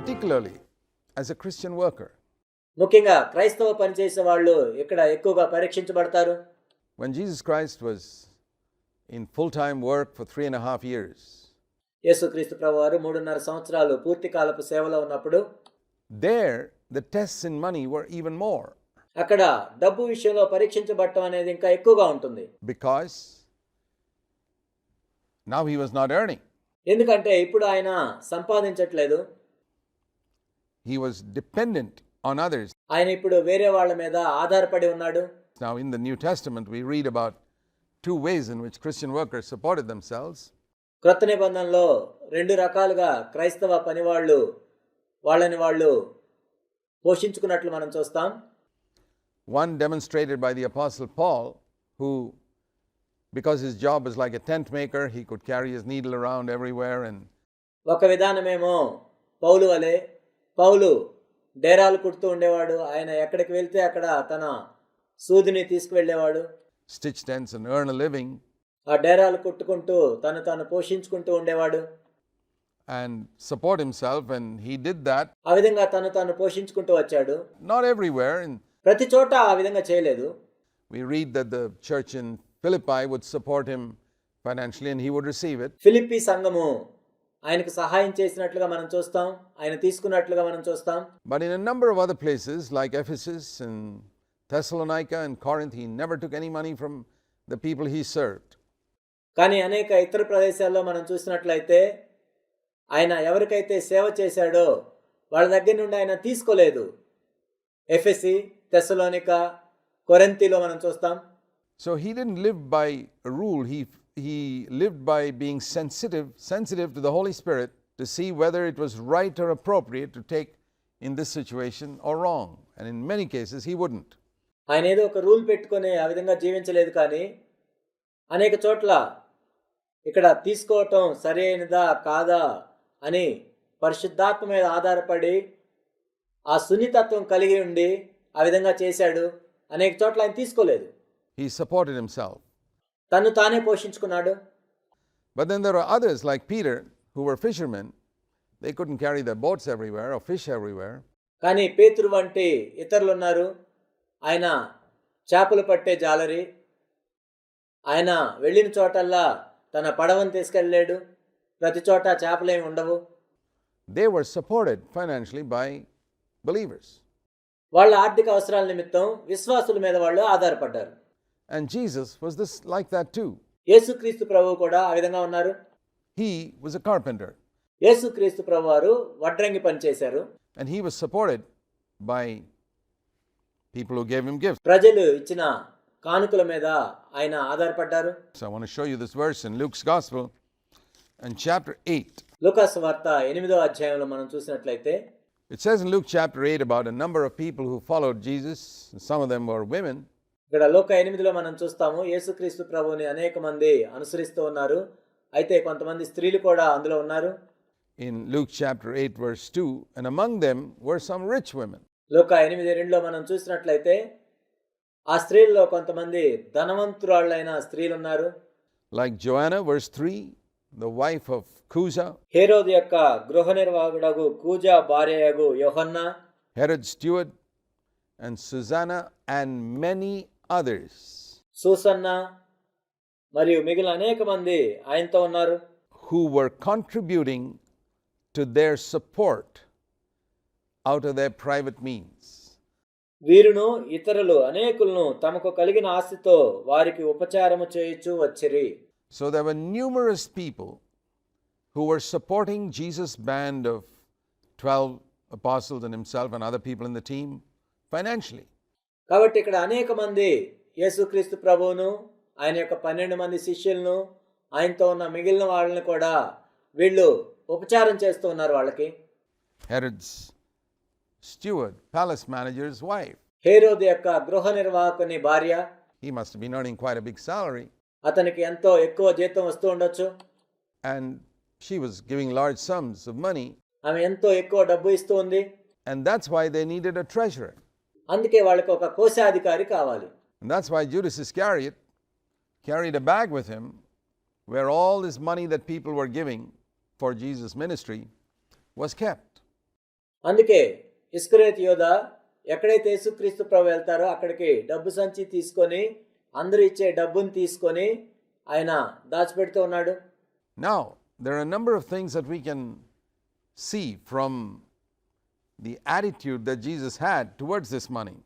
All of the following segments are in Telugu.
Particularly as a Christian worker ముఖ్యంగా క్రైస్తవ పనిచేసే వాళ్ళు ఇక్కడ ఎక్కువగా పరీక్షించబడతారు? One Jesus Christ was in full time work for three and half years యేసు క్రీస్తు ప్రభువారు మూడున్నర సంవత్సరాలు పూర్తి కాలపు సేవలో ఉన్నప్పుడు there the test in money were even more అక్కడ డబ్బు విషయంలో పరీక్షించబడటం అనేది ఇంకా ఎక్కువగా ఉంటుంది. Because now he was not earning ఎందుకంటే ఇప్పుడు ఆయన సంపాదించట్లేదు. He was dependent on others. ఆయన ఇప్పుడు వేరే వాళ్ళ మీద ఆధారపడి ఉన్నాడు Now, in the New Testament, we read about two ways in which Christian workers supported themselves. క్రొత్త నిబంధనలో రెండు రకాలుగా క్రైస్తవ పనివాళ్ళు వాళ్ళని వాళ్ళు పోషించుకున్నట్లు మనం చూస్తాం One demonstrated by the Apostle Paul, who, because his job was like a tent maker, he could carry his needle around everywhere and ఒక విధానమేమో పౌలు వలె పౌలు డేరాలు కుడుతూ ఉండేవాడు. ఆయన ఎక్కడికి వెళ్తే అక్కడ తన సూదిని తీసుకువెళ్ళేవాడు. స్టిచ్ టెన్స్ అండ్ లివింగ్ ఆ డేరాలు కుట్టుకుంటూ తన తను పోషించుకుంటూ ఉండేవాడు. And support himself and he did that ఆ విధంగా తన తను పోషించుకుంటూ వచ్చాడు. నాట్ ఎవ్రీవేర్ ప్రతి చోట ఆ విధంగా చేయలేదు. We read that the church in Philippi would support him financially and he would receive it Philippi సంఘము ఆయనకు సహాయం చేసినట్లుగా మనం చూస్తాం ఆయన తీసుకున్నట్లుగా మనం చూస్తాం. But in number of other places like Ephesus and Thessalonica and Corinth he never took any money from the people he served కానీ అనేక ఇతర ప్రదేశాల్లో మనం చూసినట్లయితే ఆయన ఎవరికైతే సేవ చేశాడో వాళ్ళ దగ్గర నుండి ఆయన తీసుకోలేదు. ఎఫెసి థెసలోనిక కొరెంతీలో మనం చూస్తాం. So he didn't live by rule he He, he lived by being sensitive, sensitive to the Holy Spirit to see whether it was right or appropriate to take in this situation or wrong. And in many cases, he wouldn't. ఆయన ఏదో ఒక రూల్ పెట్టుకొని ఆ విధంగా జీవించలేదు కానీ అనేక చోట్ల ఇక్కడ తీసుకోవటం సరైనదా కాదా అని పరిశుద్ధాత్మ మీద ఆధారపడి ఆ సున్నితత్వం కలిగి ఉండి ఆ విధంగా చేశాడు అనేక చోట్ల ఆయన తీసుకోలేదు He supported himself. తను తానే పోషించుకున్నాడు But then there are others like Peter who were fishermen. They couldn't carry their boats everywhere or fish everywhere. కానీ పేతురు వంటి ఇతరులు ఉన్నారు ఆయన చేపలు పట్టే జాలరి ఆయన వెళ్ళిన చోటల్లా తన పడవను తీసుకెళ్ళలేడు ప్రతి చోట చేపలేమి ఉండవు They were supported financially by believers. వాళ్ళ ఆర్థిక అవసరాల నిమిత్తం విశ్వాసుల మీద వాళ్ళు ఆధారపడ్డారు And Jesus was this like that too. యేసుక్రీస్తు ప్రభువు కూడా ఆ విధంగా ఉన్నారు He was a carpenter యేసుక్రీస్తు ప్రభు వారు వడ్రంగి పనిచేశారు and he was supported by people who gave him gifts. ప్రజలు ఇచ్చిన కానుకల మీద ఆయన ఆధారపడ్డారు So I want to show you this verse in Luke's Gospel in chapter 8. లూకాస్ వార్త ఎనిమిదో అధ్యాయంలో మనం చూసినట్లయితే It says in Luke chapter 8 about a number of people who followed Jesus. Some of them were women. ఇక్కడ లోక ఎనిమిదిలో మనం చూస్తాము యేసుక్రీస్తు ప్రభువుని అనేక మంది అనుసరిస్తూ ఉన్నారు. అయితే కొంతమంది స్త్రీలు కూడా అందులో ఉన్నారు. In Luke chapter 8, verse 2, and among them were some rich women. లోక ఎనిమిది రెండులో మనం చూసినట్లయితే ఆ స్త్రీల్లో కొంతమంది ధనవంతురాళ్ళైన స్త్రీలు ఉన్నారు like Joanna, verse 3, the wife of Cusa, హేరోదు యొక్క గృహ నిర్వాహకుడగు Chuza భార్యయగు యోహన్న. Herod's steward, and Susanna, and many others Susanna మరియు మిగిలిన అనేక మంది ఆయనతో ఉన్నారు who were contributing to their support out of their private means. వీరును ఇతరులు అనేకులను తమకు కలిగిన ఆస్తితో వారికి ఉపచారము చేయుచు వచ్చిరి So there were numerous people who were supporting Jesus' band of 12 apostles and himself and other people in the team financially. కాబట్టి ఇక్కడ అనేక మంది యేసుక్రీస్తు ప్రభువును ఆయన యొక్క పన్నెండు మంది శిష్యులను ఆయనతో ఉన్న మిగిలిన వాళ్ళని కూడా వీళ్ళు ఉపచారం చేస్తూ ఉన్నారు వాళ్ళకి. ప్యాలెస్ మేనేజర్స్ వైఫ్ హేరోద్ యొక్క గృహ నిర్వాహకుని భార్య. He must be nodding quite big అతనికి ఎంతో ఎక్కువ జీతం వస్తూ ఉండొచ్చు. And she was giving large sums of money ఆమె ఎంతో ఎక్కువ డబ్బు ఇస్తూ ఉంది. And that's why they needed a treasurer అందుకే వాళ్ళకి ఒక కోశాధికారి కావాలి And that's why Judas Iscariot carried a bag with him where all this money that people were giving for Jesus' ministry was kept. అందుకే ఇస్కరేత్ యోధ ఎక్కడైతే యేసుక్రీస్తు ప్రభు వెళ్తారో అక్కడికి డబ్బు సంచి తీసుకొని అందరూ ఇచ్చే డబ్బుని తీసుకొని ఆయన దాచిపెడుతూ ఉన్నాడు Now, there are a number of things that we can see from the attitude that Jesus had towards this money.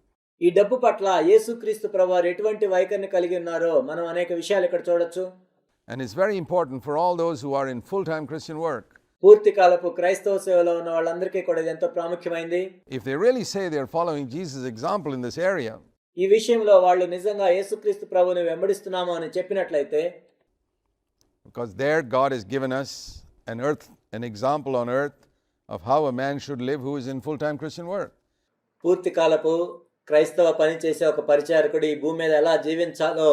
ఈ డబ్బు పట్ల యేసుక్రీస్తు ప్రభు వారు ఎటువంటి వైఖరిని కలిగి ఉన్నారో మనం అనేక విషయాలు ఇక్కడ చూడొచ్చు And it's very important for all those who are in full time Christian work. పూర్తి కాలపు క్రైస్తవ సేవలో ఉన్న వాళ్ళందరికీ కూడా ఇది ఎంతో ప్రాముఖ్యమైంది If they really say they're following Jesus' example in this area, ఈ విషయంలో వాళ్ళు నిజంగా యేసుక్రీస్తు ప్రభుని వెంబడిస్తున్నాము అని చెప్పినట్లయితే because there God has given us an earth, an example on earth of how a man should live who is in full time Christian work. పూర్తి కాలపు క్రైస్తవ పని చేసే ఒక పరిచారకుడు ఈ భూమి మీద ఎలా జీవించాలో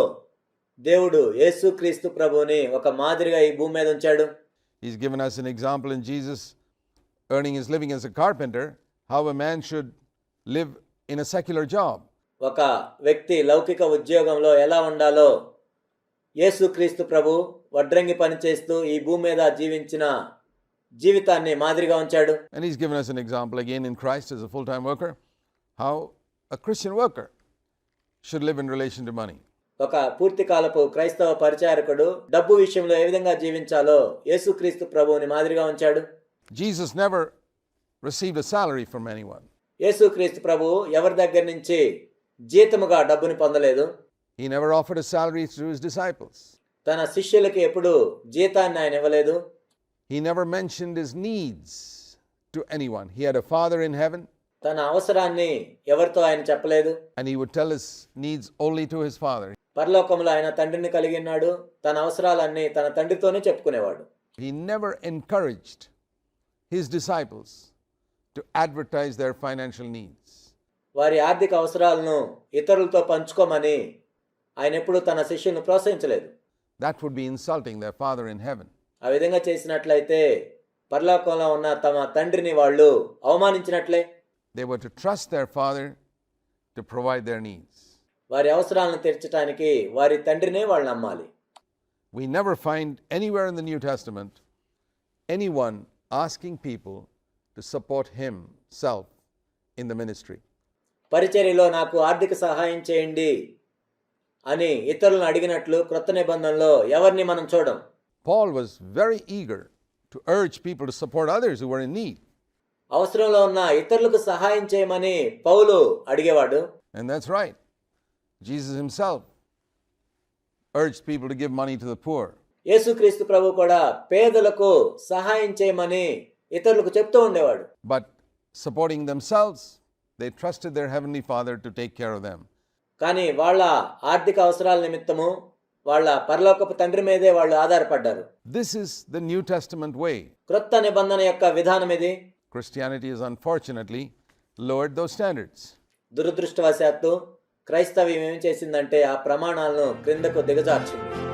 దేవుడు యేసుక్రీస్తు ప్రభుని ఒక మాదిరిగా ఈ భూమి మీద ఉంచాడు He's given us an example in Jesus earning his living as a carpenter, how a man should live in a secular job. ఒక వ్యక్తి లౌకిక ఉద్యోగంలో ఎలా ఉండాలో యేసుక్రీస్తు ప్రభు వడ్రంగి పని చేస్తూ ఈ భూమి మీద జీవించిన జీవితాన్ని మాదిరిగా ఉంచాడు. And he's given us an example again in Christ as a full time worker how a Christian ఒక పూర్తి కాలపు క్రైస్తవ పరిచారకుడు డబ్బు విషయంలో ఏ విధంగా జీవించాలో యేసుక్రీస్తు ప్రభువుని మాదిరిగా ఉంచాడు. Jesus never received a salary from anyone యేసుక్రీస్తు ప్రభు ఎవరి దగ్గర నుంచి జీతముగా డబ్బుని పొందలేదు. He never offered a salary to his disciples తన శిష్యులకు ఎప్పుడు జీతాన్ని ఆయన ఇవ్వలేదు. He never mentioned his needs to anyone. He had a Father in heaven, తన అవసరాన్ని ఎవరితో ఆయన చెప్పలేదు and he would tell his needs only to his Father. పరలోకంలో ఆయన తండ్రిని కలిగి ఉన్నాడు తన అవసరాలన్నీ తన తండ్రితోనే చెప్పుకునేవాడు He never encouraged his disciples to advertise their financial needs. వారి ఆర్థిక అవసరాలను ఇతరులతో పంచుకోమని ఆయన ఎప్పుడూ తన శిష్యులను ప్రోత్సహించలేదు That would be insulting their Father in heaven. ఆ విధంగా చేసినట్లయితే పరలోకంలో ఉన్న తమ తండ్రిని వాళ్ళు అవమానించినట్లే? They were to trust their father to provide their needs వారి అవసరాలను తీర్చడానికి వారి తండ్రినే వాళ్ళు నమ్మాలి. We never find anywhere in the New Testament any one asking people to support himself in the ministry పరిచర్యలో నాకు ఆర్థిక సహాయం చేయండి అని ఇతరులను అడిగినట్లు క్రొత్త నిబంధనలో ఎవరిని మనం చూడము Paul was very eager to urge people to support others who were in need. అవసరంలో ఉన్న ఇతరులకు సహాయం చేయమని పౌలు అడిగేవాడు And that's right. Jesus himself urged people to give money to the poor. యేసుక్రీస్తు ప్రభు కూడా పేదలకు సహాయం చేయమని ఇతరులకు చెప్తూ ఉండేవాడు But supporting themselves, they trusted their Heavenly Father to take care of them. కానీ వాళ్ళ ఆర్థిక అవసరాల నిమిత్తము వాళ్ళ పరలోకపు తండ్రి మీదే వాళ్ళు ఆధారపడ్డారు This is the New Testament way. క్రొత్త నిబంధన యొక్క విధానం ఇది Christianity has unfortunately lowered those standards. దురదృష్టవశాత్తు క్రైస్తవ్యం ఏం చేసిందంటే ఆ ప్రమాణాలను క్రిందకు దిగజార్చింది